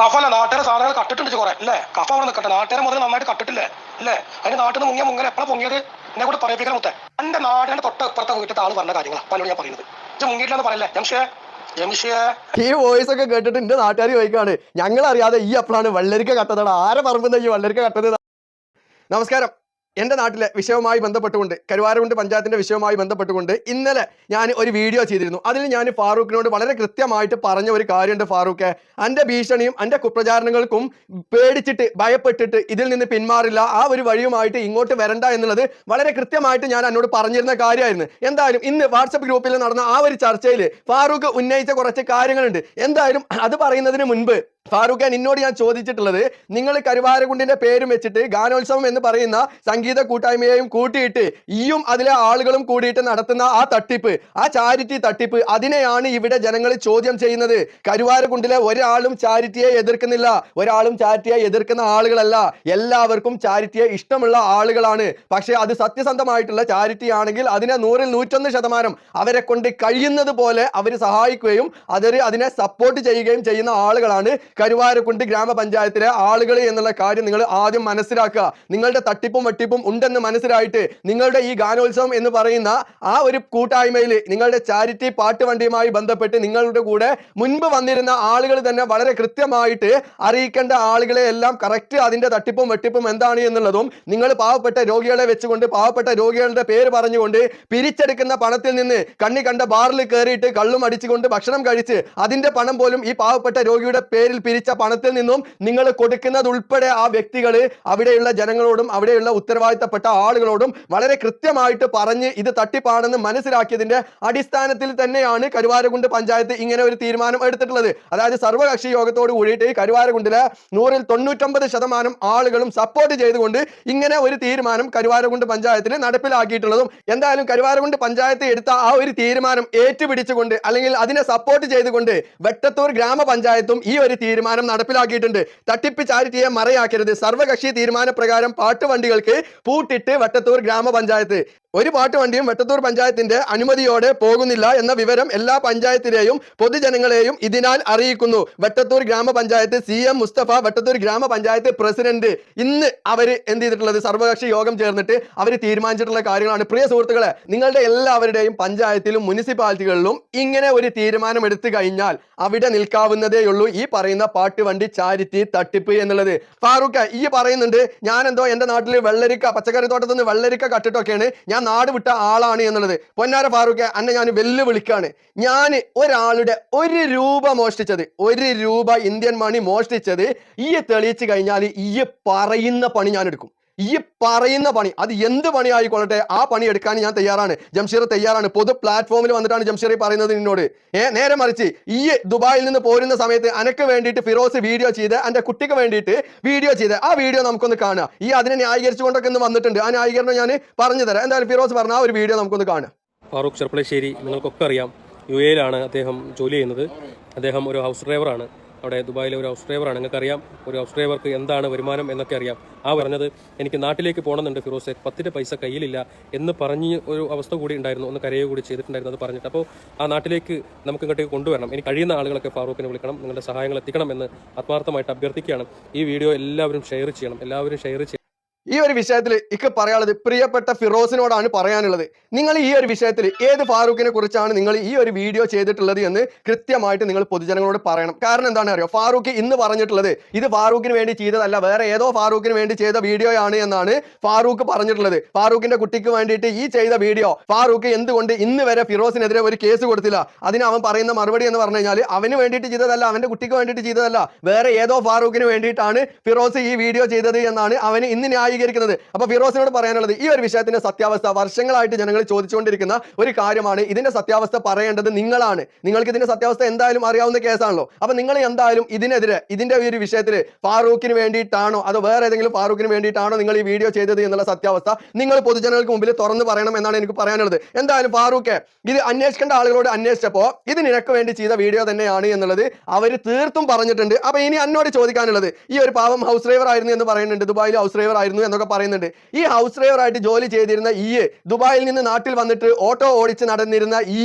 കഫല്ല നാട്ടുകാരെ സാധനങ്ങൾ കട്ടിട്ടുണ്ട് കുറെ. അല്ലേ കഫ അവിടെ നിൽക്കട്ടെ നാട്ടുകാരെ മുതൽ നന്നായിട്ട് കട്ടിട്ടില്ലേ? അല്ലേ അതിന് നാട്ടിൽ നിന്ന് മുങ്ങിയ മുങ്ങൽ എപ്പോഴും പൊങ്ങിയത്? എന്നെ കൂടെ പറയിപ്പിക്കണം മുത്തേ. എന്റെ നാടിന്റെ തൊട്ട് ഇപ്പുറത്തെ വീട്ടിലത്തെ ആൾ പറഞ്ഞ കാര്യങ്ങൾ പലരും ഞാൻ പറയുന്നത്. ഇത് മുങ്ങിയിട്ടില്ലെന്ന് പറയല്ലേ? ജംഷേ ഈ വോയിസ് ഒക്കെ കേട്ടിട്ട് എന്റെ നാട്ടുകാർ ചോദിക്കാണ് ഞങ്ങൾ അറിയാതെ ഈ അപ്പോഴാണ് വെള്ളരിക്ക കട്ടതാണ് ആരെ പറമ്പുന്ന ഈ വെള്ളരിക്ക കട്ടത് നമസ്കാരം. എന്റെ നാട്ടിലെ വിഷയവുമായി ബന്ധപ്പെട്ടുകൊണ്ട് കരുവാരകുണ്ട് പഞ്ചായത്തിന്റെ വിഷയവുമായി ബന്ധപ്പെട്ടുകൊണ്ട് ഇന്നലെ ഞാൻ ഒരു വീഡിയോ ചെയ്തിരുന്നു. അതിൽ ഞാൻ ഫാറൂഖിനോട് വളരെ കൃത്യമായിട്ട് പറഞ്ഞ ഒരു കാര്യമുണ്ട് ഫാറൂഖ്. എന്റെ ഭീഷണിയും എന്റെ കുപ്രചാരണങ്ങൾക്കും പേടിച്ചിട്ട് ഭയപ്പെട്ടിട്ട് ഇതിൽ നിന്ന് പിന്മാറില്ല. ആ ഒരു വഴിയുമായിട്ട് ഇങ്ങോട്ട് വരണ്ട എന്നുള്ളത് വളരെ കൃത്യമായിട്ട് ഞാൻ എന്നോട് പറഞ്ഞിരുന്ന കാര്യമായിരുന്നു. എന്തായാലും ഇന്ന് വാട്സപ്പ് ഗ്രൂപ്പിൽ നടന്ന ആ ഒരു ചർച്ചയിൽ ഫാറൂഖ് ഉന്നയിച്ച കുറച്ച് കാര്യങ്ങളുണ്ട്. എന്തായാലും അത് പറയുന്നതിന് മുൻപ് ഫാറൂഖ് ഖാൻ നിന്നോട് ഞാൻ ചോദിച്ചിട്ടുള്ളത് നിങ്ങൾ കരുവാരകുണ്ടിന്റെ പേരും വെച്ചിട്ട് ഗാനോത്സവം എന്ന് പറയുന്ന സംഗീത കൂട്ടായ്മയെയും കൂട്ടിയിട്ട് ഈയും അതിലെ ആളുകളും കൂടിയിട്ട് നടത്തുന്ന ആ തട്ടിപ്പ് ആ ചാരിറ്റി തട്ടിപ്പ് അതിനെയാണ് ഇവിടെ ജനങ്ങൾ ചോദ്യം ചെയ്യുന്നത്. കരുവാരകുണ്ടിലെ ഒരാളും ചാരിറ്റിയെ എതിർക്കുന്നില്ല. ഒരാളും ചാരിറ്റിയെ എതിർക്കുന്ന ആളുകളല്ല. എല്ലാവർക്കും ചാരിറ്റിയെ ഇഷ്ടമുള്ള ആളുകളാണ്. പക്ഷേ അത് സത്യസന്ധമായിട്ടുള്ള ചാരിറ്റി ആണെങ്കിൽ അതിനെ നൂറിൽ നൂറ്റൊന്ന് ശതമാനം അവരെ കൊണ്ട് കഴിയുന്നത് പോലെ അവർ സഹായിക്കുകയും അതൊരു അതിനെ സപ്പോർട്ട് ചെയ്യുകയും ചെയ്യുന്ന ആളുകളാണ് കരുവാരക്കുണ്ട് ഗ്രാമപഞ്ചായത്തിലെ ആളുകൾ എന്നുള്ള കാര്യം നിങ്ങൾ ആദ്യം മനസ്സിലാക്കുക. നിങ്ങളുടെ തട്ടിപ്പും വെട്ടിപ്പും ഉണ്ടെന്ന് മനസ്സിലായിട്ട് നിങ്ങളുടെ ഈ ഗാനോത്സവം എന്ന് പറയുന്ന ആ ഒരു കൂട്ടായ്മയിൽ നിങ്ങളുടെ ചാരിറ്റി പാട്ടുവണ്ടിയുമായി ബന്ധപ്പെട്ട് നിങ്ങളുടെ കൂടെ മുൻപ് വന്നിരുന്ന ആളുകൾ തന്നെ വളരെ കൃത്യമായിട്ട് അറിയിക്കേണ്ട ആളുകളെ എല്ലാം കറക്റ്റ് അതിന്റെ തട്ടിപ്പും വെട്ടിപ്പും എന്താണ് എന്നുള്ളതും നിങ്ങൾ പാവപ്പെട്ട രോഗികളെ വെച്ചുകൊണ്ട് പാവപ്പെട്ട രോഗികളുടെ പേര് പറഞ്ഞുകൊണ്ട് പിരിച്ചെടുക്കുന്ന പണത്തിൽ നിന്ന് കണ്ണി കണ്ട ബാറിൽ കയറിയിട്ട് കള്ളും അടിച്ചുകൊണ്ട് ഭക്ഷണം കഴിച്ച് അതിന്റെ പണം പോലും ഈ പാവപ്പെട്ട രോഗിയുടെ പേരിൽ പിരിച്ച പണത്തിൽ നിന്നും നിങ്ങൾ കൊടുക്കുന്നത് ഉൾപ്പെടെ ആ വ്യക്തികൾ അവിടെയുള്ള ജനങ്ങളോടും അവിടെയുള്ള ഉത്തരവാദിത്തപ്പെട്ട ആളുകളോടും വളരെ കൃത്യമായിട്ട് പറഞ്ഞ് ഇത് തട്ടിപ്പാണെന്ന് മനസ്സിലാക്കിയതിന്റെ അടിസ്ഥാനത്തിൽ തന്നെയാണ് കരുവാരകുണ്ട് പഞ്ചായത്ത് ഇങ്ങനെ ഒരു തീരുമാനം എടുത്തിട്ടുള്ളത്. അതായത് സർവകക്ഷി യോഗത്തോട് കൂടിയിട്ട് ഈ കരുവാരകുണ്ടിലെ നൂറിൽ തൊണ്ണൂറ്റൊമ്പത് ശതമാനം ആളുകളും സപ്പോർട്ട് ചെയ്തുകൊണ്ട് ഇങ്ങനെ ഒരു തീരുമാനം കരുവാരകുണ്ട് പഞ്ചായത്തിന് നടപ്പിലാക്കിയിട്ടുള്ളതും എന്തായാലും കരുവാരകുണ്ട് പഞ്ചായത്ത് എടുത്ത ആ ഒരു തീരുമാനം ഏറ്റുപിടിച്ചുകൊണ്ട് അല്ലെങ്കിൽ അതിനെ സപ്പോർട്ട് ചെയ്തുകൊണ്ട് വെട്ടത്തൂർ ഗ്രാമപഞ്ചായത്തും ഈ ഒരു തീരുമാനം നടപ്പിലാക്കിയിട്ടുണ്ട്. തട്ടിപ്പ് ചാരിറ്റിയെ മറയാക്കരുത്. സർവകക്ഷി തീരുമാന പ്രകാരം പാട്ടുവണ്ടികൾക്ക് പൂട്ടിട്ട് വട്ടത്തൂർ ഗ്രാമപഞ്ചായത്ത്. ഒരു പാട്ടുവണ്ടിയും വെട്ടത്തൂർ പഞ്ചായത്തിന്റെ അനുമതിയോടെ പോകുന്നില്ല എന്ന വിവരം എല്ലാ പഞ്ചായത്തിലെയും പൊതുജനങ്ങളെയും ഇതിനാൽ അറിയിക്കുന്നു. വെട്ടത്തൂർ ഗ്രാമപഞ്ചായത്ത് സി എം മുസ്തഫ വെട്ടത്തൂർ ഗ്രാമപഞ്ചായത്ത് പ്രസിഡന്റ്. ഇന്ന് അവർ എന്ത് ചെയ്തിട്ടുള്ളത്? സർവകക്ഷി യോഗം ചേർന്നിട്ട് അവർ തീരുമാനിച്ചിട്ടുള്ള കാര്യങ്ങളാണ്. പ്രിയ സുഹൃത്തുക്കളെ നിങ്ങളുടെ എല്ലാവരുടെയും പഞ്ചായത്തിലും മുനിസിപ്പാലിറ്റികളിലും ഇങ്ങനെ ഒരു തീരുമാനം എടുത്തു കഴിഞ്ഞാൽ അവിടെ നിൽക്കാവുന്നതേ ഉള്ളൂ ഈ പറയുന്ന പാട്ടുവണ്ടി ചാരിറ്റി തട്ടിപ്പ് എന്നുള്ളത്. ഫാറൂഖ് ഈ പറയുന്നുണ്ട് ഞാൻ എന്തോ എന്റെ നാട്ടിൽ വെള്ളരിക്ക പച്ചക്കറി തോട്ടത്തിൽ നിന്ന് വെള്ളരിക്ക കട്ടിട്ടൊക്കെയാണ്. ഞാൻ നാട് വിട്ട ആളാണ് എന്നുള്ളത്. പൊന്നാര ഫാറൂഖ് അന്നെ ഞാൻ വെല്ലുവിളിക്കാണ്. ഞാൻ ഒരാളുടെ ഒരു രൂപ മോഷ്ടിച്ചത് ഒരു രൂപ ഇന്ത്യൻ മണി മോഷ്ടിച്ചത് ഈ തെളിയിച്ചു കഴിഞ്ഞാൽ ഈ പറയുന്ന പണി ഞാൻ എടുക്കും ഈ പറയുന്ന പണി അത് എന്ത് പണി ആയിക്കൊള്ളട്ടെ ആ പണി എടുക്കാൻ ഞാൻ തയ്യാറാണ്. ജംഷീർ തയ്യാറാണ്. പൊതു പ്ലാറ്റ്ഫോമിൽ വന്നിട്ടാണ് ജംഷീർ പറയുന്നത് നിന്നോട്. ഏ നേരെ മറിച്ച് ഈ ദുബായിൽ നിന്ന് പോരുന്ന സമയത്ത് അനക്ക് വേണ്ടിയിട്ട് ഫിറോസ് വീഡിയോ ചെയ്ത് എന്റെ കുട്ടിക്ക് വേണ്ടിയിട്ട് വീഡിയോ ചെയ്ത് ആ വീഡിയോ നമുക്കൊന്ന് കാണാം ഈ അതിനെ ന്യായീകരിച്ചുകൊണ്ടൊക്കെ ഇന്ന് വന്നിട്ടുണ്ട്. ആ ന്യായീകരണം ഞാൻ പറഞ്ഞു തരാം. എന്തായാലും ഫിറോസ് പറഞ്ഞ ആ ഒരു വീഡിയോ നമുക്കൊന്ന് കാണാം ഫാറൂഖ് ചെർപ്പളശ്ശേരി നിങ്ങൾക്കൊക്കെ അറിയാം യു എയിലാണ് അദ്ദേഹം ജോലി ചെയ്യുന്നത്. അദ്ദേഹം ഒരു ഹൗസ് ഡ്രൈവറാണ്. അവിടെ ദുബായിലെ ഒരു ഹൗസ് ഡ്രൈവറാണ്. നിങ്ങൾക്കറിയാം ഒരു ഹൗസ് ഡ്രൈവർക്ക് എന്താണ് വരുമാനം എന്നൊക്കെ അറിയാം. ആ പറഞ്ഞത് എനിക്ക് നാട്ടിലേക്ക് പോകണമെന്നുണ്ട് ഫിറോസെ. പത്തിന്റെ പൈസ കയ്യിലില്ല എന്ന് പറഞ്ഞ് ഒരു അവസ്ഥ കൂടി ഉണ്ടായിരുന്നു. ഒന്ന് കരയുക കൂടി ചെയ്തിട്ടുണ്ടായിരുന്നു അത് പറഞ്ഞിട്ട്. അപ്പോൾ ആ നാട്ടിലേക്ക് നമുക്ക് ഇങ്ങോട്ടേക്ക് കൊണ്ടുവരണം. എനിക്ക് കഴിയുന്ന ആളുകളൊക്കെ ഫാറൂഖിനെ വിളിക്കണം. നിങ്ങളുടെ സഹായങ്ങൾ എത്തിക്കണം എന്ന് ആത്മാർത്ഥമായിട്ട് അഭ്യർത്ഥിക്കുകയാണ്. ഈ വീഡിയോ എല്ലാവരും ഷെയർ ചെയ്യണം. എല്ലാവരും ഷെയർ ചെയ്യണം. ഒരു വിഷയത്തിൽ ഇക്ക് പറയാനുള്ളത് പ്രിയപ്പെട്ട ഫിറോസിനോടാണ് പറയാനുള്ളത്. നിങ്ങൾ ഈ ഒരു വിഷയത്തിൽ ഏത് ഫാറൂഖിനെ കുറിച്ചാണ് നിങ്ങൾ ഈ ഒരു വീഡിയോ ചെയ്തിട്ടുള്ളത് എന്ന് കൃത്യമായിട്ട് നിങ്ങൾ പൊതുജനങ്ങളോട് പറയണം. കാരണം എന്താണ് അറിയോ? ഫാറൂഖ് ഇന്ന് പറഞ്ഞിട്ടുള്ളത് ഇത് ഫാറൂഖിന് വേണ്ടി ചെയ്തതല്ല വേറെ ഏതോ ഫാറൂഖിന് വേണ്ടി ചെയ്ത വീഡിയോ ആണ് എന്നാണ് ഫാറൂഖ് പറഞ്ഞിട്ടുള്ളത്. ഫാറൂഖിന്റെ കുട്ടിക്ക് വേണ്ടിയിട്ട് ഈ ചെയ്ത വീഡിയോ ഫാറൂഖ് എന്തുകൊണ്ട് ഇന്ന് വരെ ഫിറോസിനെതിരെ ഒരു കേസ് കൊടുത്തില്ല? അതിന് അവൻ പറയുന്ന മറുപടി എന്ന് പറഞ്ഞു കഴിഞ്ഞാൽ അവന് വേണ്ടിയിട്ട് ചെയ്തതല്ല അവന്റെ കുട്ടിക്ക് വേണ്ടിയിട്ട് ചെയ്തതല്ല. വേറെ ഏതോ ഫാറൂഖിന് വേണ്ടിയിട്ടാണ് ഫിറോസ് ഈ വീഡിയോ ചെയ്തത് എന്നാണ് അവന് ഇന്ന് ന്യായീകരിക്കുന്നത് അപ്പൊ ഫിറോസിനോട് പറയാനുള്ളത് ഈ ഒരു വിഷയത്തിന്റെ സത്യാവസ്ഥ വർഷങ്ങളായിട്ട് ജനങ്ങൾ ചോദിച്ചുകൊണ്ടിരിക്കുന്ന ഒരു കാര്യമാണ്. ഇതിന്റെ സത്യാവസ്ഥ പറയേണ്ടത് നിങ്ങളാണ്. നിങ്ങൾക്ക് ഇതിന്റെ സത്യാവസ്ഥ എന്തായാലും അറിയാവുന്ന കേസാണല്ലോ. അപ്പൊ നിങ്ങൾ എന്തായാലും ഇതിനെതിരെ ഇതിന്റെ ഒരു വിഷയത്തിൽ ഫാറൂഖിന് വേണ്ടിയിട്ടാണോ അതോ വേറെ ഏതെങ്കിലും ഫാറൂഖിന് വേണ്ടിയിട്ടാണോ നിങ്ങൾ ഈ വീഡിയോ ചെയ്തത് എന്നുള്ള സത്യാവസ്ഥ നിങ്ങൾ പൊതുജനങ്ങൾക്ക് മുമ്പിൽ തുറന്നു പറയണം എന്നാണ് എനിക്ക് പറയാനുള്ളത്. എന്തായാലും ഫാറൂഖ് ഇത് അന്വേഷിക്കേണ്ട ആളുകളോട് അന്വേഷിച്ചപ്പോ ഇത് നിനക്ക് വേണ്ടി ചെയ്ത വീഡിയോ തന്നെയാണ് എന്നുള്ളത് അവർ തീർത്തും പറഞ്ഞിട്ടുണ്ട്. അപ്പൊ ഇനി എന്നോട് ചോദിക്കാനുള്ളത് ഈ ഒരു പാവം ഹൗസ് ഡ്രൈവർ ആയിരുന്നു എന്ന് പറയുന്നുണ്ട്. ദുബായിൽ ഹൗസ് ഡ്രൈവർ ആയിരുന്നു എന്നൊക്കെ എന്നൊക്കെ പറയുന്നുണ്ട്. ഈ ഹൗസ് ഡ്രൈവർ ആയിട്ട് ജോലി ചെയ്തിരുന്ന ഈ ദുബായിൽ നിന്ന് നാട്ടിൽ വന്നിട്ട് ഓട്ടോ ഓടിച്ച് നടന്നിരുന്ന ഈ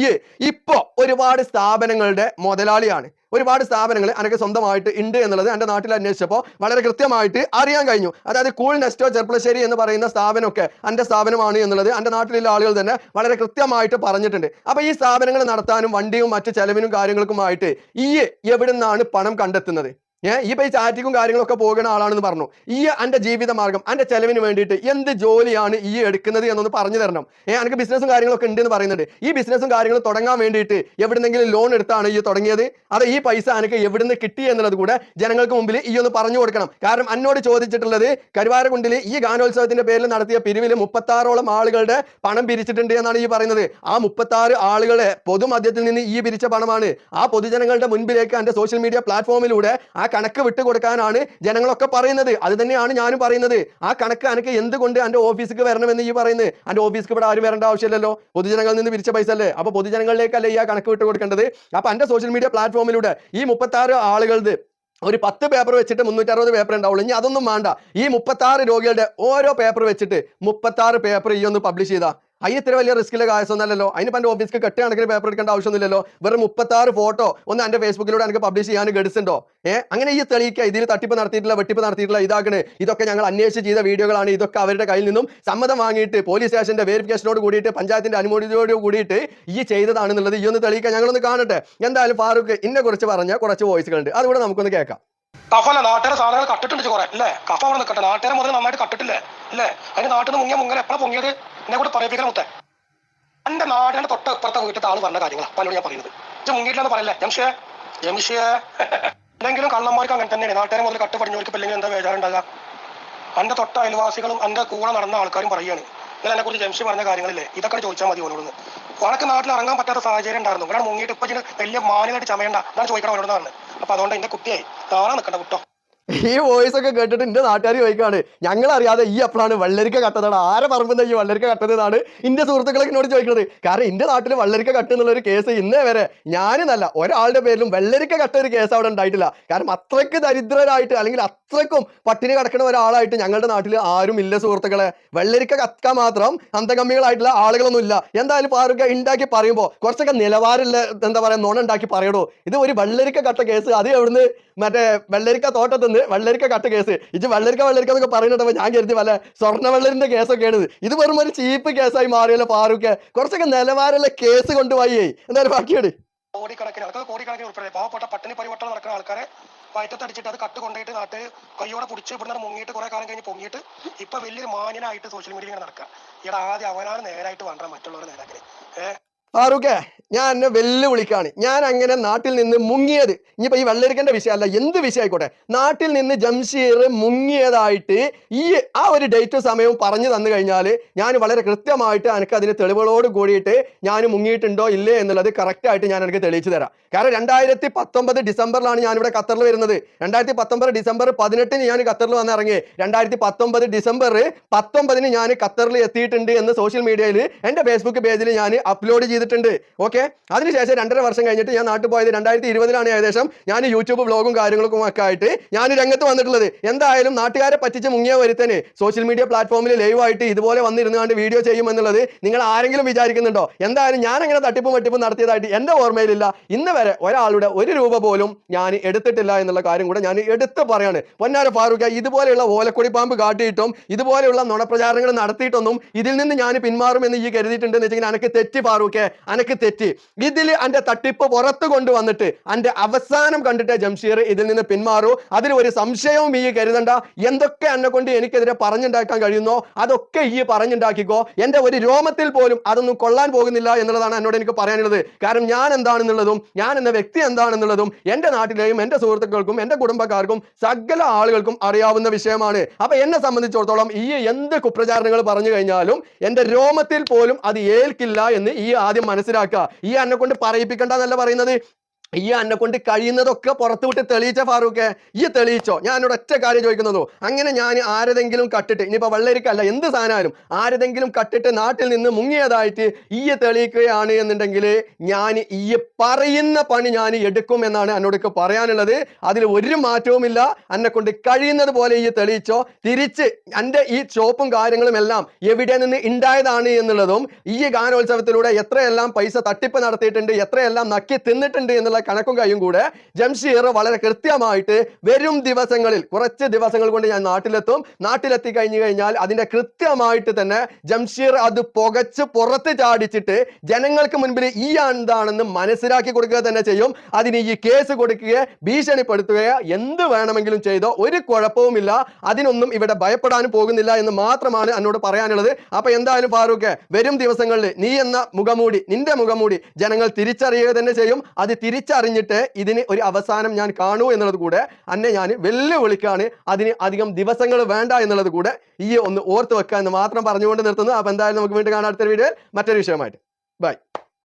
ഇപ്പോ ഒരുപാട് സ്ഥാപനങ്ങളുടെ മുതലാളിയാണ്. ഒരുപാട് സ്ഥാപനങ്ങൾ അനക്ക് സ്വന്തമായിട്ട് ഉണ്ട് എന്നുള്ളത് എന്റെ നാട്ടിൽ അന്വേഷിച്ചപ്പോൾ വളരെ കൃത്യമായിട്ട് അറിയാൻ കഴിഞ്ഞു. അതായത് കൂൾ നെസ്റ്റോ ചെർപ്പളശ്ശേരി എന്ന് പറയുന്ന സ്ഥാപനമൊക്കെ എന്റെ സ്ഥാപനമാണ് എന്നുള്ളത് എന്റെ നാട്ടിലുള്ള ആളുകൾ തന്നെ വളരെ കൃത്യമായിട്ട് പറഞ്ഞിട്ടുണ്ട്. അപ്പോൾ ഈ സ്ഥാപനങ്ങൾ നടത്താനും വണ്ടിയും മറ്റ് ചെലവിനും കാര്യങ്ങൾക്കുമായിട്ട് ഈ എവിടുന്നാണ് പണം കണ്ടെത്തുന്നത്? ഏഹ് ഈ ഈ ചാറ്റിക്കും കാര്യങ്ങളൊക്കെ പോകുന്ന ആളാണെന്ന് പറഞ്ഞു. ഈ എന്റെ ജീവിത മാർഗം എന്റെ ചെലവിന് വേണ്ടിയിട്ട് എന്ത് ജോലിയാണ് ഈ എടുക്കുന്നത് എന്നൊന്ന് പറഞ്ഞു തരണം. ഏ എനിക്ക് ബിസിനസ്സും കാര്യങ്ങളൊക്കെ ഉണ്ട് എന്ന് പറയുന്നുണ്ട്. ഈ ബിസിനസ്സും കാര്യങ്ങളും തുടങ്ങാൻ വേണ്ടിയിട്ട് എവിടുന്നെങ്കിലും ലോൺ എടുത്താണ് ഈ തുടങ്ങിയത്? അത് ഈ പൈസ എനിക്ക് എവിടുന്ന് കിട്ടി എന്നുള്ളത് കൂടെ ജനങ്ങൾക്ക് മുമ്പിൽ ഈ ഒന്ന് പറഞ്ഞു കൊടുക്കണം. കാരണം എന്നോട് ചോദിച്ചിട്ടുള്ളത് കരുവാരക്കുണ്ടിൽ ഈ ഗാനോത്സവത്തിന്റെ പേരിൽ നടത്തിയ പിരിവിൽ മുപ്പത്താറോളം ആളുകളുടെ പണം പിരിച്ചിട്ടുണ്ട് എന്നാണ് ഈ പറയുന്നത്. ആ മുപ്പത്താറ് ആളുകളെ പൊതുമധ്യത്തിൽ നിന്ന് ഈ പിരിച്ച പണമാണ്. ആ പൊതുജനങ്ങളുടെ മുൻപിലേക്ക് എന്റെ സോഷ്യൽ മീഡിയ പ്ലാറ്റ്ഫോമിലൂടെ ആ കണക്ക് വിട്ടുകൊടുക്കാനാണ് ജനങ്ങളൊക്കെ പറയുന്നത്. അത് തന്നെയാണ് ഞാനും പറയുന്നത്. ആ കണക്ക് എനിക്ക് എന്തുകൊണ്ട് എന്റെ ഓഫീസിക്ക് വരണമെന്ന് ഈ പറയുന്നത്? എന്റെ ഓഫീസിക്ക് ഇവിടെ ആരും വരേണ്ട ആവശ്യമില്ലല്ലോ. പൊതുജനങ്ങളിൽ നിന്ന് പിരിച്ച പൈസ അല്ലേ? അപ്പോൾ പൊതുജനങ്ങളിലേക്കല്ലേ ഈ ആ കണക്ക് വിട്ട് കൊടുക്കേണ്ടത് അപ്പോൾ എന്റെ സോഷ്യൽ മീഡിയ പ്ലാറ്റ്ഫോമിലൂടെ ഈ മുപ്പത്താറ് ആളുകളുടെ ഒരു പത്ത് പേപ്പർ വെച്ചിട്ട് മുന്നൂറ്ററുപത് പേപ്പർ ഉണ്ടാവുള്ളൂ. ഇനി അതൊന്നും വേണ്ട. ഈ മുപ്പത്താറ് രോഗികളുടെ ഓരോ പേപ്പർ വെച്ചിട്ട് മുപ്പത്താറ് പേപ്പർ ഈ ഒന്ന് പബ്ലിഷ് ചെയ്താ. അതിന് ഇത്ര വലിയ റിസ്കിലെ കാശൊന്നല്ലല്ലോ അതിനിപ്പോൾ എന്റെ ഓഫീസിൽ കെട്ട് കണക്കിന് പേപ്പർ എടുക്കേണ്ട ആവശ്യമൊന്നുമില്ലല്ലോ. വെറും മുപ്പത്താറ് ഫോട്ടോ ഒന്ന് എന്റെ ഫേസ്ബുക്കിലൂടെ എനിക്ക് പബ്ലിഷ് ചെയ്യാൻ ഗഡ്സുണ്ടോ? ഏഹ് അങ്ങനെ ഈ തെളിയിക്കുക ഇതിൽ തട്ടിപ്പ് നടത്തിയിട്ടില്ല വെട്ടിപ്പ് നടത്തിയിട്ടില്ല ഇതാക്കണ് ഇതൊക്കെ ഞങ്ങൾ അന്വേഷിച്ച് ചെയ്ത വീഡിയോകളാണ്. ഇതൊക്കെ അവരുടെ കയ്യിൽ നിന്നും സമ്മതം വാങ്ങിയിട്ട് പോലീസ് സ്റ്റേഷന്റെ വെരിഫിക്കേഷനോട് കൂടിയിട്ട് പഞ്ചായത്തിന്റെ അനുമതിയോട് കൂടിയിട്ട് ഈ ചെയ്തതാണെന്നുള്ളത് ഈ ഒന്ന് തെളിയിക്കാൻ ഞങ്ങളൊന്ന് കാണട്ടെ. എന്തായാലും ഫാറൂഖ് ഇന്നെ കുറിച്ച് പറഞ്ഞ കുറച്ച് വോയിസുകളുണ്ട് അതുകൂടെ നമുക്കൊന്ന് കേൾക്കാം. കഫല നാട്ടുകാരെ സാധനങ്ങൾ കട്ടിട്ടുണ്ട് കുറെ അല്ലേ കഫ അവിടെ നിൽക്കട്ടെ നാട്ടുകാരെ മുതൽ നന്നായിട്ട് കട്ടിട്ടില്ലേ? അല്ലേ അതിന് നാട്ടിൽ നിന്ന് മുങ്ങിയ മുങ്ങൽ എപ്പോഴാണ് പൊങ്ങിയത്? എന്നെ കൂടെ പറയിപ്പിക്കണം മുത്തേ. എന്റെ നാടിന്റെ തൊട്ട് ഇപ്പുറത്തെ വീട്ടിലത്തെ ആൾ പറഞ്ഞ കാര്യങ്ങളാണ് പലരും ഞാൻ പറയുന്നത്. ഇത് മുങ്ങിയിട്ടില്ലെന്ന് പറയല്ലേ? ജംഷേ ജംഷേ എന്തെങ്കിലും കള്ളന്മാർക്ക് അങ്ങനെ തന്നെയാണ്. നാട്ടുകാരെ മുതൽ കട്ട് പഠിഞ്ഞവർക്ക് ഇല്ലെങ്കിൽ എന്താ വേജാറുണ്ടാകുക എന്റെ തൊട്ട അയൽവാസികളും എന്റെ കൂടെ നടന്ന ആൾക്കാരും പറയാണ് നിങ്ങൾ എന്നെ കുറിച്ച് ജംഷി പറഞ്ഞ കാര്യങ്ങളില്ലേ? ഇതൊക്കെ ചോദിച്ചാൽ മതി ഓനോട് ഉനക്ക് നാട്ടിൽ ഇറങ്ങാൻ പറ്റാത്ത സാഹചര്യം ഉണ്ടായിരുന്നു. ഇവിടെ മുങ്ങിയിട്ട് ഇപ്പൊ വലിയ മാനിയായിട്ട് ചമയണ്ട. അതാണ് ചോദിക്കണം ഓരോന്നാണ് അപ്പൊ അതുകൊണ്ട് എന്റെ കുട്ടിയായി. കാണാൻ നിൽക്കണ്ട കുട്ടോ. ഈ വോയിസ് ഒക്കെ കേട്ടിട്ട് എന്റെ നാട്ടുകാർ ചോദിക്കാണ് ഞങ്ങൾ അറിയാതെ ഈ അപ്പളാണ് വെള്ളരിക്ക കട്ടതാണ് ആരെ പറമ്പുന്ന ഈ വെള്ളരിക്ക കട്ടതെന്നാണ് എന്റെ സുഹൃത്തുക്കളൊക്കെ എന്നോട് ചോദിക്കുന്നത് കാരണം എന്റെ നാട്ടിൽ വെള്ളരിക്ക കട്ട് എന്നുള്ള ഒരു കേസ് ഇന്നേ വരെ ഞാനെന്നല്ല ഒരാളുടെ പേരിലും വെള്ളരിക്ക കട്ട ഒരു കേസ് അവിടെ ഉണ്ടായിട്ടില്ല. കാരണം അത്രയ്ക്ക് ദരിദ്രരായിട്ട് അല്ലെങ്കിൽ അത്രയ്ക്കും പട്ടിണി കിടക്കുന്ന ഒരാളായിട്ട് ഞങ്ങളുടെ നാട്ടിൽ ആരും ഇല്ല സുഹൃത്തുക്കളെ. വെള്ളരിക്ക കക്കാൻ മാത്രം അന്തകമ്മികളായിട്ടുള്ള ആളുകളൊന്നും ഇല്ല എന്തായാലും പാറുക ഉണ്ടാക്കി പറയുമ്പോൾ കുറച്ചൊക്കെ നിലവാരമില്ല എന്താ പറയാ നോൺ ഉണ്ടാക്കി പറയടോ. ഇത് ഒരു വെള്ളരിക്ക കട്ട കേസ് അത് എവിടുന്ന്? മറ്റേ വെള്ളരിക്ക തോട്ടത്തുനിന്ന് വെള്ളരിക്ക കട്ട കേസ്. ഇത് വെള്ളരിക്ക വെള്ളരിക്ക എന്നൊക്കെ പറയുന്നുണ്ടപ്പോൾ ഞാൻ കരുതി വല്ല സ്വർണ വെള്ളരിന്റെ കേസൊക്കെയാണ് ഇത്. വെറും ഒരു ചീപ്പ് കേസായി മാറിയല്ലോ ഫാറൂഖ്. കുറച്ചൊക്കെ നിലവാരമുള്ള കേസ് കൊണ്ടുപോയി. എന്തായാലും ബാക്കിയാണ് കോടിക്കണക്കിന് ആൾക്കാർ കോടിക്കണക്കിന് ഉൾപ്പെടെ പാവപ്പെട്ട പട്ടിണി പരിവട്ടം നടക്കുന്ന ആൾക്കാരെ വയറ്റത്തടിച്ചിട്ട് അത് കട്ട് കൊണ്ടുപോയിട്ട് നാട്ട് കയ്യോടെ പിടിച്ച് ഇവിടുന്ന് മുങ്ങിയിട്ട് കുറെ കാലം കഴിഞ്ഞ് പൊങ്ങിയിട്ട് ഇപ്പൊ വലിയൊരു മാന്യനായിട്ട് സോഷ്യൽ മീഡിയ നടക്കുക. ഇവിടെ ആദ്യം അവനാണ് നേരായിട്ട് വേണ്ട മറ്റുള്ളവർ നേരാക്കൽ ഏഹ് ഫാറൂഖേ ഞാൻ എന്നെ വെല്ലുവിളിക്കാണ്. ഞാൻ അങ്ങനെ നാട്ടിൽ നിന്ന് മുങ്ങിയത്. ഇനിയിപ്പോൾ ഈ വെള്ളരിക്കേണ്ട വിഷയമല്ല എന്ത് വിഷയമായിക്കോട്ടെ? നാട്ടിൽ നിന്ന് ജംഷീർ മുങ്ങിയതായിട്ട് ഈ ആ ഒരു ഡേറ്റ് സമയവും പറഞ്ഞു തന്നു കഴിഞ്ഞാൽ ഞാൻ വളരെ കൃത്യമായിട്ട് എനിക്ക് അതിന് തെളിവുകളോട് കൂടിയിട്ട് ഞാൻ മുങ്ങിയിട്ടുണ്ടോ ഇല്ലേ എന്നുള്ളത് കറക്റ്റായിട്ട് ഞാൻ എനിക്ക് തെളിയിച്ചു തരാം. കാരണം രണ്ടായിരത്തി പത്തൊമ്പത് ഡിസംബറിലാണ് ഞാനിവിടെ ഖത്തറിൽ വരുന്നത്. രണ്ടായിരത്തി പത്തൊമ്പത് ഡിസംബർ പതിനെട്ടിന് ഞാൻ ഖത്തറിൽ വന്ന് ഇറങ്ങി. രണ്ടായിരത്തി പത്തൊമ്പത് ഡിസംബർ പത്തൊമ്പതിന് ഞാൻ ഖത്തറിൽ എത്തിയിട്ടുണ്ട് എന്ന് സോഷ്യൽ മീഡിയയിൽ എന്റെ ഫേസ്ബുക്ക് പേജിൽ ഞാൻ അപ്ലോഡ് ചെയ്തിട്ടുണ്ട്. ഓക്കെ അതിനുശേഷം രണ്ടര വർഷം കഴിഞ്ഞിട്ട് ഞാൻ നാട്ടിൽ പോയത് രണ്ടായിരത്തി ഇരുപതിലാണ് ഏകദേശം. ഞാൻ യൂട്യൂബ് ബ്ലോഗും കാര്യങ്ങളൊക്കെ ഒക്കെ ആയിട്ട് ഞാൻ രംഗത്ത് വന്നിട്ടുള്ളത്. എന്തായാലും നാട്ടുകാരെ പറ്റിച്ച് മുങ്ങിയ ഒരുത്തന് സോഷ്യൽ മീഡിയ പ്ലാറ്റ്ഫോമിൽ ലൈവായിട്ട് ഇതുപോലെ വന്നിരുന്നുകൊണ്ട് വീഡിയോ ചെയ്യുമെന്നുള്ളത് നിങ്ങൾ ആരെങ്കിലും വിചാരിക്കുന്നുണ്ടോ? എന്തായാലും ഞാൻ അങ്ങനെ തട്ടിപ്പും വെട്ടിപ്പും നടത്തിയതായിട്ട് എന്റെ ഓർമ്മയിലില്ല. ഇന്ന് വരെ ഒരാളുടെ ഒരു രൂപ പോലും ഞാൻ എടുത്തിട്ടില്ല എന്നുള്ള കാര്യം കൂടെ ഞാൻ എടുത്ത് പറയാണ്. പൊന്നാര ഫാറൂഖ് ഇതുപോലെയുള്ള ഓലക്കൊടി പാമ്പ് കാട്ടിയിട്ടും ഇതുപോലെയുള്ള നുണപ്രചാരണങ്ങൾ നടത്തിയിട്ടൊന്നും ഇതിൽ നിന്ന് ഞാൻ പിന്മാറുമെന്ന് ഈ കരുതിയിട്ടുണ്ടെന്ന് വെച്ചെങ്കിൽ എനിക്ക് തെറ്റി ഫാറൂഖെ. അനക്ക് തെറ്റി. ഇതിൽ അന്റെ തട്ടിപ്പ് പുറത്ത് കൊണ്ടുവന്നിട്ട് അന്റെ അവസാനം കണ്ടിട്ട് ജംഷീർ ഇതിൽ നിന്ന് പിന്മാറൂ. അതിൽ ഒരു സംശയവും ഈ കരുതണ്ട. എന്തൊക്കെ എന്നെ കൊണ്ട് എനിക്കെതിരെ പറഞ്ഞുണ്ടാക്കാൻ കഴിയുന്നോ അതൊക്കെ ഈ പറഞ്ഞുണ്ടാക്കിക്കോ. എന്റെ ഒരു രോമത്തിൽ പോലും അതൊന്നും കൊള്ളാൻ പോകുന്നില്ല എന്നുള്ളതാണ് എന്നോട് എനിക്ക് പറയാനുള്ളത്. കാരണം ഞാൻ എന്താണെന്നുള്ളതും ഞാൻ എന്ന വ്യക്തി എന്താണെന്നുള്ളതും എന്റെ നാട്ടിലെയും എന്റെ സുഹൃത്തുക്കൾക്കും എന്റെ കുടുംബക്കാർക്കും സകല ആളുകൾക്കും അറിയാവുന്ന വിഷയമാണ്. അപ്പൊ എന്നെ സംബന്ധിച്ചിടത്തോളം ഈ എന്ത് കുപ്രചാരണങ്ങൾ പറഞ്ഞു കഴിഞ്ഞാലും എന്റെ രോമത്തിൽ പോലും അത് ഏൽക്കില്ല എന്ന് ഈ ആദ്യം മനസ്സിലാക്കുക. ഈ എന്നെ കൊണ്ട് പറയിപ്പിക്കണ്ട എന്നല്ല പറയുന്നത്. ഈ എന്നെ കൊണ്ട് കഴിയുന്നതൊക്കെ പുറത്തു വിട്ട് തെളിയിച്ച ഫാറൂഖെ ഈ തെളിയിച്ചോ? ഞാൻ എന്നോട് ഒറ്റ കാര്യം ചോദിക്കുന്നത് അങ്ങനെ ഞാൻ ആരതെങ്കിലും കട്ടിട്ട് ഇനിയിപ്പോ വെള്ളരിക്കല്ല എന്ത് സാധനമായാലും ആരതെങ്കിലും കട്ടിട്ട് നാട്ടിൽ നിന്ന് മുങ്ങിയതായിട്ട് ഈ തെളിയിക്കുകയാണ് എന്നുണ്ടെങ്കിൽ ഞാൻ ഈ പറയുന്ന പണി ഞാൻ എടുക്കും എന്നാണ് എന്നോടൊക്കെ പറയാനുള്ളത്. അതിൽ ഒരു മാറ്റവുമില്ല. എന്നെ കൊണ്ട് കഴിയുന്നത് പോലെ ഈ തെളിയിച്ചോ? തിരിച്ച് എന്റെ ഈ ഷോപ്പും കാര്യങ്ങളും എല്ലാം എവിടെ നിന്ന് ഉണ്ടായതാണ് എന്നുള്ളതും ഈ ഗാനോത്സവത്തിലൂടെ എത്രയെല്ലാം പൈസ തട്ടിപ്പ് നടത്തിയിട്ടുണ്ട് എത്രയെല്ലാം നക്കി തിന്നിട്ടുണ്ട് എന്നുള്ള കണക്കും കൈയും കൂടെ ജംഷീർ വളരെ കൃത്യമായിട്ട് വരും ദിവസങ്ങളിൽ കുറച്ച് ദിവസങ്ങൾ കൊണ്ട് ഞാൻ നാട്ടിലെത്തും. നാട്ടിലെത്തി കഴിഞ്ഞു കഴിഞ്ഞാൽ അതിന്റെ കൃത്യമായിട്ട് തന്നെ ജംഷീർ അത് പുകച്ച് പുറത്ത് ചാടിച്ചിട്ട് ജനങ്ങൾക്ക് മുൻപിൽ ഈ എന്താണെന്ന് മനസ്സിലാക്കി കൊടുക്കുക തന്നെ ചെയ്യും. അതിന് ഈ കേസ് കൊടുക്കുക ഭീഷണിപ്പെടുത്തുകയോ എന്ത് വേണമെങ്കിലും ചെയ്തോ ഒരു കുഴപ്പവുമില്ല. അതിനൊന്നും ഇവിടെ ഭയപ്പെടാനും പോകുന്നില്ല എന്ന് മാത്രമാണ് എന്നോട് പറയാനുള്ളത്. അപ്പൊ എന്തായാലും ഫാറൂഖ് വരും ദിവസങ്ങളിൽ നീ എന്ന മുഖമൂടി നിന്റെ മുഖമൂടി ജനങ്ങൾ തിരിച്ചറിയുക തന്നെ ചെയ്യും. അത് തിരിച്ചറിഞ്ഞിട്ട് ഇതിന് ഒരു അവസാനം ഞാൻ കാണൂ എന്നുള്ളത് കൂടെ അന്നെ ഞാൻ വെല്ലുവിളിക്കാണ്. അതിന് അധികം ദിവസങ്ങൾ വേണ്ട എന്നുള്ളത് കൂടെ ഈ ഒന്ന് ഓർത്ത് എന്ന് മാത്രം പറഞ്ഞുകൊണ്ട് നിർത്തുന്നു. അപ്പൊ എന്തായാലും നമുക്ക് വീണ്ടും കാണാൻ അടുത്ത വീഡിയോയിൽ. മറ്റൊരു വിഷയമായിട്ട്. ബൈ.